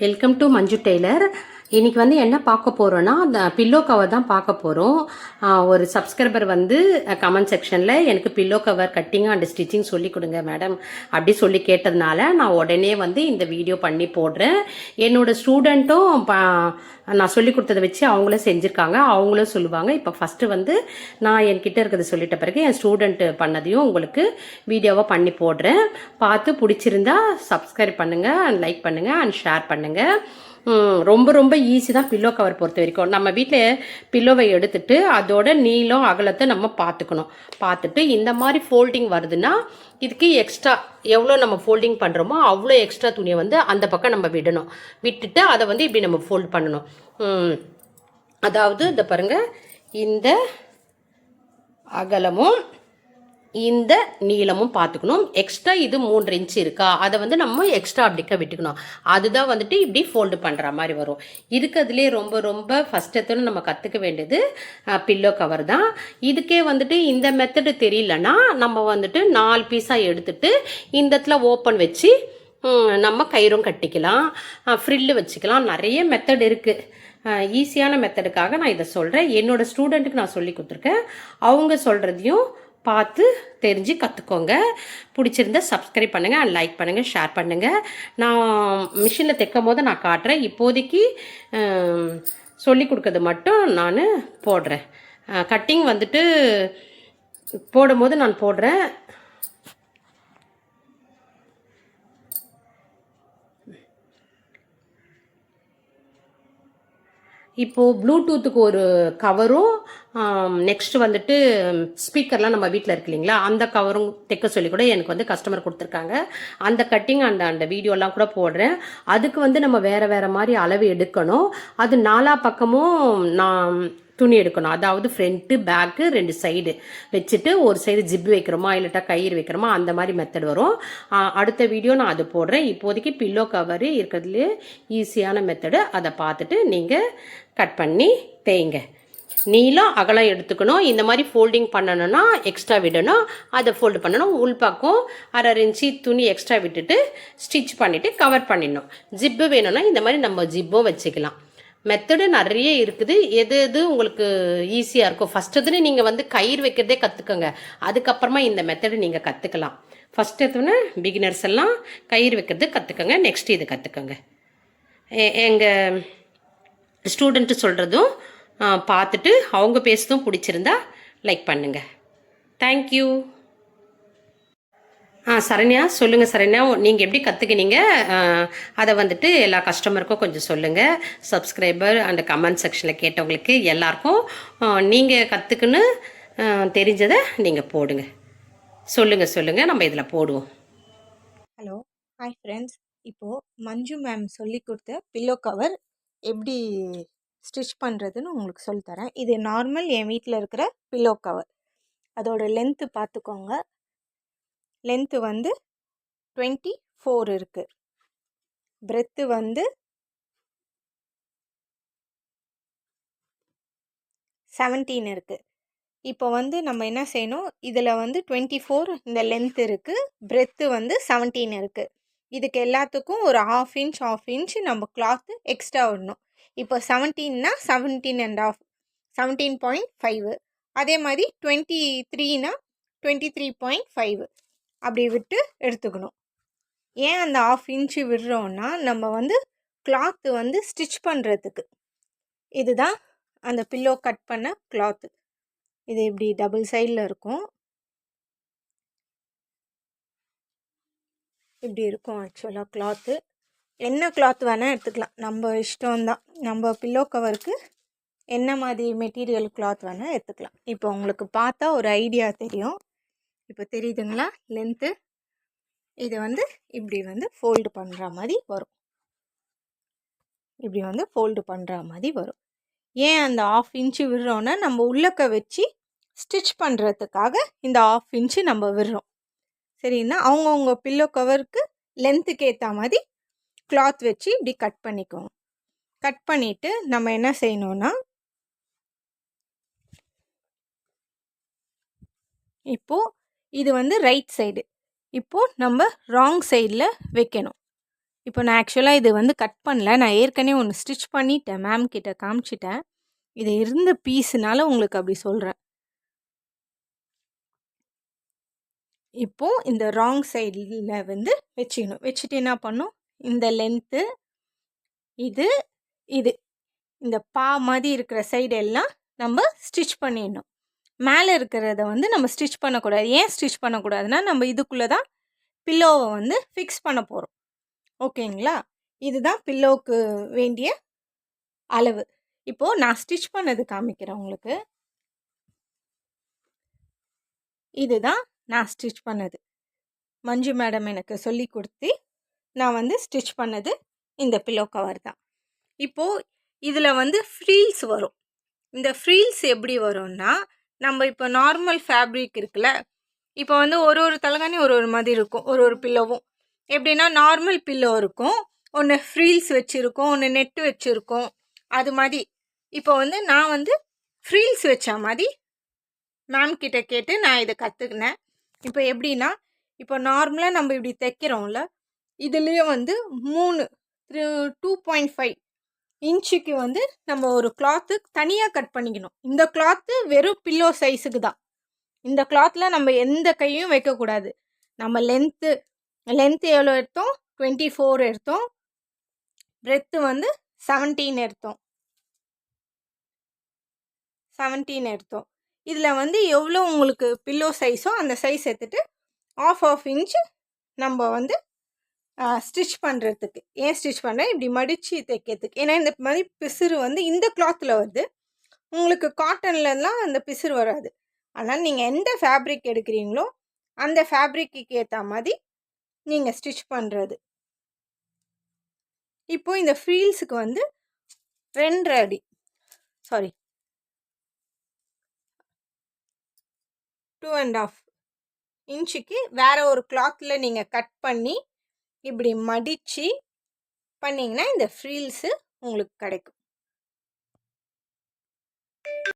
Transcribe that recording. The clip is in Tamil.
வெல்கம் டு மஞ்சு டெய்லர் இன்றைக்கி வந்து என்ன பார்க்க போகிறோன்னா அந்த பில்லோ கவர் தான் பார்க்க போகிறோம் ஒரு சப்ஸ்கிரைபர் வந்து கமெண்ட் செக்ஷனில் எனக்கு pillow cover cutting and stitching சொல்லி கொடுங்க மேடம் அப்படி சொல்லி கேட்டதுனால நான் உடனே வந்து இந்த வீடியோ பண்ணி போடுறேன். என்னோட ஸ்டூடெண்ட்டும் நான் சொல்லி கொடுத்ததை வச்சு அவங்களும் செஞ்சுருக்காங்க. அவங்களும் சொல்லுவாங்க இப்போ ஃபஸ்ட்டு வந்து நான் என்கிட்ட இருக்கிறத சொல்லிட்ட பிறகு என் ஸ்டூடெண்ட்டு பண்ணதையும் உங்களுக்கு வீடியோவாக பண்ணி போடுறேன். பார்த்து பிடிச்சிருந்தா சப்ஸ்கிரைப் பண்ணுங்கள் அண்ட் லைக் பண்ணுங்கள் அண்ட் ஷேர் பண்ணுங்கள் ரொம்ப ரொம்ப ஈஸி தான் பில்லோ கவர் பொறுத்த வரைக்கும். நம்ம வீட்டில் பில்லோவை எடுத்துட்டு அதோட நீளம் அகலத்தை நம்ம பார்த்துக்கணும் பார்த்துட்டு இந்த மாதிரி ஃபோல்டிங் வருதுன்னா இதுக்கு எக்ஸ்ட்ரா எவ்வளோ நம்ம ஃபோல்டிங் பண்ணுறோமோ அவ்வளோ எக்ஸ்ட்ரா துணியை வந்து அந்த பக்கம் நம்ம விடணும். விட்டுட்டு அதை வந்து இப்படி நம்ம ஃபோல்ட் பண்ணணும். அதாவது இந்த பாருங்கள் இந்த அகலமும் இந்த நீளமும் பார்த்துக்கணும். எக்ஸ்ட்ரா இது மூன்று இன்ச் இருக்கா? அதை வந்து நம்ம எக்ஸ்ட்ரா அப்படிக்க விட்டுக்கணும். அதுதான் வந்துட்டு இப்படி ஃபோல்டு பண்ணுற மாதிரி வரும். இருக்கிறதுலே ரொம்ப ரொம்ப ஃபஸ்ட் எத்தனை நம்ம கற்றுக்க வேண்டியது பில்லோ கவர் தான். இதுக்கே வந்துட்டு இந்த மெத்தடு தெரியலன்னா நம்ம வந்துட்டு நாலு பீஸாக எடுத்துட்டு இந்த இடத்துல ஓப்பன் வச்சு நம்ம கயிறும் கட்டிக்கலாம். ஃப்ரில்லு வச்சுக்கலாம். நிறைய மெத்தட் இருக்குது ஈஸியான மெத்தடுக்காக நான் இதை சொல்கிறேன் என்னோட ஸ்டூடெண்ட்டுக்கு நான் சொல்லி கொடுத்துருக்கேன். அவங்க சொல்கிறதையும் பார்த்து தெரிஞ்சு கற்றுக்கோங்க பிடிச்சிருந்தா சப்ஸ்கிரைப் பண்ணுங்கள் அண்ட் லைக் பண்ணுங்கள் ஷேர் பண்ணுங்கள் நான் மிஷினில் தைக்கும் போது நான் காட்டுறேன். இப்போதைக்கு சொல்லி கொடுக்கறது மட்டும் நான் போடுறேன். கட்டிங் வந்துட்டு போடும்போது நான் போடுறேன். இப்போது ப்ளூடூத்துக்கு ஒரு கவரும் நெக்ஸ்ட் வந்துட்டு ஸ்பீக்கர்லாம் நம்ம வீட்டில் இருக்கு இல்லைங்களா? அந்த கவரும் தைக்க சொல்லி கூட எனக்கு வந்து கஸ்டமர் கொடுத்துருக்காங்க. அந்த கட்டிங் அந்த அந்த வீடியோலாம் கூட போடுறேன். அதுக்கு வந்து நம்ம வேறு வேறு மாதிரி அளவு எடுக்கணும். அது நாலா பக்கமும் நான் துணி எடுக்கணும். அதாவது ஃப்ரண்ட்டு பேக்கு ரெண்டு சைடு வச்சுட்டு ஒரு சைடு ஜிப் வைக்கிறோமா இல்லட்டா கயிறு வைக்கிறோமா அந்த மாதிரி மெத்தட் வரும். அடுத்த வீடியோ நான் அது போடுறேன். இப்போதைக்கு பில்லோ கவர் இருக்கிறதுலே ஈஸியான மெத்தடு அதை பார்த்துட்டு நீங்கள் கட் பண்ணி தேய்ங்க. நீளம் அகலம் எடுத்துக்கணும். இந்த மாதிரி ஃபோல்டிங் பண்ணணும்னா எக்ஸ்ட்ரா விடணும். அதை ஃபோல்டு பண்ணணும். உள்பக்கம் அரை இன்ச்சி துணி எக்ஸ்ட்ரா விட்டுட்டு ஸ்டிச் பண்ணிவிட்டு கவர் பண்ணிடணும். ஜிப்பு வேணும்னா இந்த மாதிரி நம்ம ஜிப்பும் வச்சுக்கலாம். மெத்தடு நிறைய இருக்குது. எது எது உங்களுக்கு ஈஸியாக இருக்கும் ஃபஸ்ட்டுதுன்னு நீங்கள் வந்து கயிறு வைக்கிறதே கற்றுக்கோங்க அதுக்கப்புறமா இந்த மெத்தடு நீங்கள் கற்றுக்கலாம் ஃபஸ்ட் எதுன்னு பிகினர்ஸ் எல்லாம் கயிறு வைக்கிறது கற்றுக்கோங்க நெக்ஸ்ட் இது கற்றுக்கோங்க எங்கள் ஸ்டூடெண்ட்டு சொல்கிறதும் பார்த்துட்டு அவங்க பேசுதும் பிடிச்சிருந்தா லைக் பண்ணுங்கள் தேங்க்யூ ஆ சரண்யா சொல்லுங்கள் சரண்யா. நீங்கள் எப்படி கற்றுக்கினீங்க அதை வந்துட்டு எல்லா கஸ்டமருக்கும் கொஞ்சம் சொல்லுங்கள் சப்ஸ்கிரைபர் அண்ட் கமெண்ட் செக்ஷனில் கேட்டவங்களுக்கு எல்லாருக்கும் நீங்கள் கற்றுக்குன்னு தெரிஞ்சதை நீங்கள் போடுங்க. சொல்லுங்கள் சொல்லுங்கள் நம்ம இதில் போடுவோம். ஹலோ ஹாய் ஃப்ரெண்ட்ஸ் இப்போது மஞ்சு மேம் சொல்லி கொடுத்த பில்லோ கவர் எப்படி ஸ்டிச் பண்ணுறதுன்னு உங்களுக்கு சொல்லித்தரேன் இது நார்மல் என் வீட்டில் இருக்கிற பில்லோ கவர் அதோட லென்த்து பார்த்துக்கோங்க லென்த்து வந்து டுவெண்ட்டி ஃபோர் இருக்குது பிரெத்து வந்து செவன்டீன் இருக்குது இப்போ வந்து நம்ம என்ன செய்யணும்? இதில் வந்து டுவெண்ட்டி ஃபோர் இந்த லென்த் இருக்குது பிரெத்து வந்து செவன்டீன் இருக்குது இதுக்கு எல்லாத்துக்கும் ஒரு ஹாஃப் இன்ச் ஆஃப் இன்ச் நம்ம கிளாத்து எக்ஸ்ட்ரா விடணும். இப்போ செவன்டீன்னா seventeen and half seventeen point five அதே மாதிரி டுவெண்ட்டி த்ரீனா டுவெண்ட்டி த்ரீ பாயிண்ட் ஃபைவ் அப்படி விட்டு எடுத்துக்கணும். ஏன் அந்த ஆஃப் இன்ச்சு விடுறோன்னா நம்ம வந்து கிளாத்து வந்து ஸ்டிச் பண்ணுறதுக்கு இதுதான் அந்த பில்லோ கட் பண்ண கிளாத்து இது இப்படி டபுள் சைடில் இருக்கும். இப்படி இருக்கும் ஆக்சுவலாக கிளாத்து என்ன கிளாத் வேணால் எடுத்துக்கலாம். நம்ம இஷ்டம்தான். நம்ம பில்லோ கவருக்கு என்ன மாதிரி மெட்டீரியல் கிளாத் வேணால் எடுத்துக்கலாம். இப்போ உங்களுக்கு பார்த்தா ஒரு ஐடியா தெரியும். இப்போ தெரியுதுங்களா? லென்த்து இதை வந்து இப்படி வந்து ஃபோல்டு பண்ணுற மாதிரி வரும். இப்படி வந்து ஃபோல்டு பண்ணுற மாதிரி வரும். ஏன் அந்த ஆஃப் இன்ச்சு விடுறோன்னா நம்ம உள்ளக்க வச்சு ஸ்டிச் பண்ணுறதுக்காக இந்த ஆஃப் இன்ச்சு நம்ம விடுறோம். சரின்னா அவங்கவுங்க பில்லோ கவருக்கு லென்த்துக்கு ஏற்ற மாதிரி கிளாத் வச்சு இப்படி கட் பண்ணிக்கோங்க கட் பண்ணிவிட்டு நம்ம என்ன செய்யணும்னா இப்போது இது வந்து ரைட் சைடு இப்போது நம்ம ராங் சைடில் வைக்கணும். இப்போ நான் ஆக்சுவலாக இது வந்து கட் பண்ணல. நான் ஏற்கனவே ஒன்று ஸ்டிச் பண்ணிட்டேன். மேம் கிட்ட காமிச்சிட்டேன். இது இருந்த பீஸுனால உங்களுக்கு அப்படி சொல்கிறேன் இப்போ இந்த ராங் சைடில் வந்து வச்சுக்கணும். வச்சுட்டு என்ன பண்ணும் இந்த லென்த்து இது இது. இந்த பா மாதிரி இருக்கிற சைடு எல்லாம் நம்ம ஸ்டிச் பண்ணிடணும். மேலே இருக்கிறத வந்து நம்ம ஸ்டிச் பண்ணக்கூடாது. ஏன் ஸ்டிச் பண்ணக்கூடாதுன்னா நம்ம இதுக்குள்ளே தான் பில்லோவை வந்து ஃபிக்ஸ் பண்ண போகிறோம் ஓகேங்களா? இதுதான் பில்லோவுக்கு வேண்டிய அளவு. இப்போது நான் ஸ்டிச் பண்ணது காமிக்கிறேன் உங்களுக்கு. இதுதான் நான் ஸ்டிச் பண்ணது. மஞ்சு மேடம் எனக்கு சொல்லி கொடுத்து நான் வந்து ஸ்டிச் பண்ணது இந்த பில்லோ கவர் தான். இப்போது இதில் வந்து ஃப்ரீல்ஸ் வரும். இந்த ஃப்ரீல்ஸ் எப்படி வரும்னா நம்ம இப்போ நார்மல் ஃபேப்ரிக் இருக்குல்ல இப்போ வந்து ஒரு ஒரு தலைகாணி ஒரு ஒரு மாதிரி இருக்கும் ஒரு ஒரு பில்லோவும். எப்படின்னா நார்மல் பில்லோ இருக்கும் ஒன்று ஃப்ரீல்ஸ் வச்சுருக்கோம் ஒன்று நெட்டு வச்சுருக்கோம் அது மாதிரி. இப்போ வந்து நான் வந்து ஃப்ரீல்ஸ் வச்ச மாதிரி மேம் கிட்ட கேட்டு நான் இதை கற்றுக்கினேன் இப்போ எப்படின்னா இப்போ நார்மலாக நம்ம இப்படி தைக்கிறோம்ல இதுலேயும் வந்து மூணு டூ பாயிண்ட் ஃபைவ் இன்ச்சுக்கு வந்து நம்ம ஒரு கிளாத்து தனியாக கட் பண்ணிக்கணும். இந்த கிளாத்து வெறும் பில்லோ சைஸுக்கு தான். இந்த கிளாத்தில் நம்ம எந்த கையும் வைக்கக்கூடாது நம்ம லென்த்து லென்த்து எவ்வளோ எடுத்தோம்? டுவெண்ட்டி ஃபோர் எடுத்தோம். பிரெத்து வந்து செவன்டீன் எடுத்தோம். செவன்டீன் எடுத்தோம். இதில் வந்து எவ்வளோ உங்களுக்கு பில்லோ சைஸோ அந்த சைஸ் எடுத்துட்டு ஆஃப் ஆஃப் இன்ச் நம்ம வந்து ஸ்டிச் பண்ணுறதுக்கு ஏன் ஸ்டிச் பண்ணுறேன் இப்படி மடித்து தைக்கிறதுக்கு. ஏன்னா இந்த மாதிரி பிசுறு வந்து இந்த கிளாத்தில் வருது உங்களுக்கு காட்டன்லலாம் அந்த பிசுறு வராது. ஆனால் நீங்கள் எந்த ஃபேப்ரிக் எடுக்கிறீங்களோ அந்த ஃபேப்ரிக்கு ஏற்ற மாதிரி நீங்கள் ஸ்டிச் பண்ணுறது இப்போது இந்த ஃப்ரீல்ஸுக்கு வந்து ரெண்டரை அடி. சாரி டூ அண்ட் ஆஃப் இன்ச்சுக்கு வேறு ஒரு கிளாத்தில் நீங்கள் கட் பண்ணி இப்படி மடித்து பண்ணிங்கன்னா இந்த ஃப்ரீல்ஸு உங்களுக்கு கிடைக்கும்.